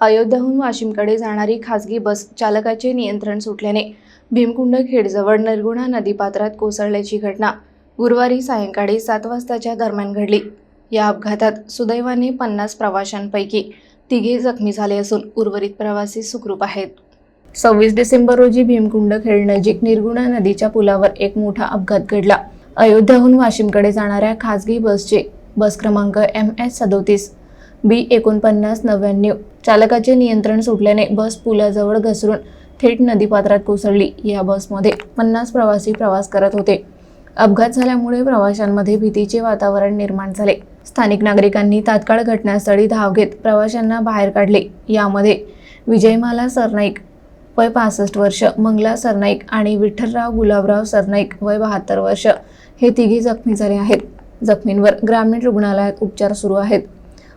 अयोध्याहून वाशिमकडे जाणारी खासगी बस चालकाचे नियंत्रण सुटल्याने भीमकुंड खेडजवळ नरगुणा नदीपात्रात कोसळल्याची घटना गुरुवारी सायंकाळी सात वाजताच्या दरम्यान घडली. या अपघातात सुदैवाने पन्नास प्रवाशांपैकी तिघे जखमी झाले असून उर्वरित प्रवासी सुखरूप आहेत. सव्वीस डिसेंबर रोजी भीमकुंड खेडनजीक निर्गुणा नदीच्या पुलावर एक मोठा अपघात घडला. अयोध्याहून वाशिमकडे जाणाऱ्या खासगी बसचे बस क्रमांक एम एस सदोतीस बी एकोणपन्नास नव्याण्णव. चालकाचे नियंत्रण सुटल्याने बस पुलाजवळ घसरून थेट नदीपात्रात कोसळली. या बसमध्ये पन्नास प्रवासी प्रवास करत होते. अपघात झाल्यामुळे प्रवाशांमध्ये भीतीचे वातावरण निर्माण झाले. स्थानिक नागरिकांनी तात्काळ घटनास्थळी धाव घेत प्रवाशांना बाहेर काढले. यामध्ये विजयमाला सरनाईक वय पासष्ट वर्ष मंगला सरनाईक आणि विठ्ठलराव गुलाबराव सरनाईक वय बहात्तर वर्ष हे तिघे जखमी झाले आहेत. जखमींवर ग्रामीण रुग्णालयात उपचार सुरू आहेत.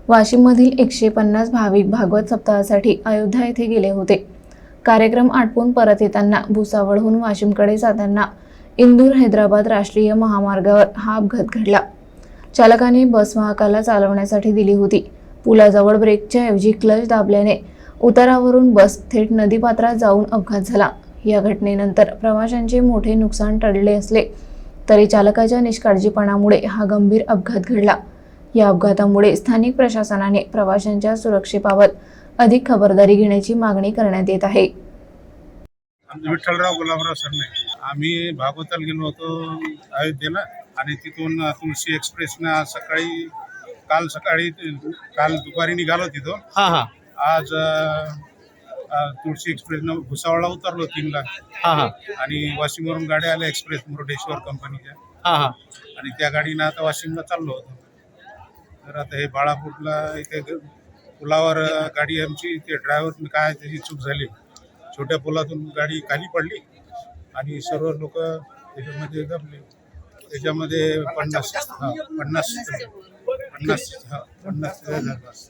वाशिममधील एकशे पन्नास भाविक भागवत सप्ताहासाठी अयोध्या येथे गेले होते. कार्यक्रम आटपून परत येताना भुसावळहून वाशिमकडे जाताना इंदूर हैदराबाद राष्ट्रीय महामार्गावर हा अपघात घडला. चालकाने बस वाहकाला चालवण्यासाठी दिली होती. पुलाजवळ ब्रेकच्या ऐवजी क्लच दाबल्याने उतारावरून बस थेट नदीपात्रात जाऊन अपघात झाला. या घटनेनंतर प्रवाशांचे मोठे नुकसान टळले असले तरी चालकाच्या निष्काळजीपणामुळे हा गंभीर अपघात घडला. या अपघातामुळे स्थानिक प्रशासनाने प्रवाशांच्या सुरक्षेबाबत अधिक खबरदारी घेण्याची मागणी करण्यात येत आहे. आमचं विठ्ठलराव गुलाबराव सरने आम्ही भागवताला गेलो होतो अयोध्येला आणि तिथून तुळशी एक्सप्रेसनं आज सकाळी काल सकाळी काल दुपारी निघालो तिथून. हा हा. आज तुळशी एक्सप्रेसनं भुसावळला उतरलो तीनला. हा हा. आणि वाशिमवरून गाड्या आल्या एक्सप्रेस मुरुडेश्वर कंपनीच्या. हा हा. आणि त्या गाडीनं आता वाशिमला चाललो होतो. तर आता हे बाळापूरला इथे पुलावर गाडी आमची ते ड्रायव्हर काय त्याची चूक झाली. छोट्या पुलातून गाडी खाली पडली आणि सर्व लोक त्याच्यामध्ये दबले. त्याच्यामध्ये पन्नास पन्नास पन्नास पन्नास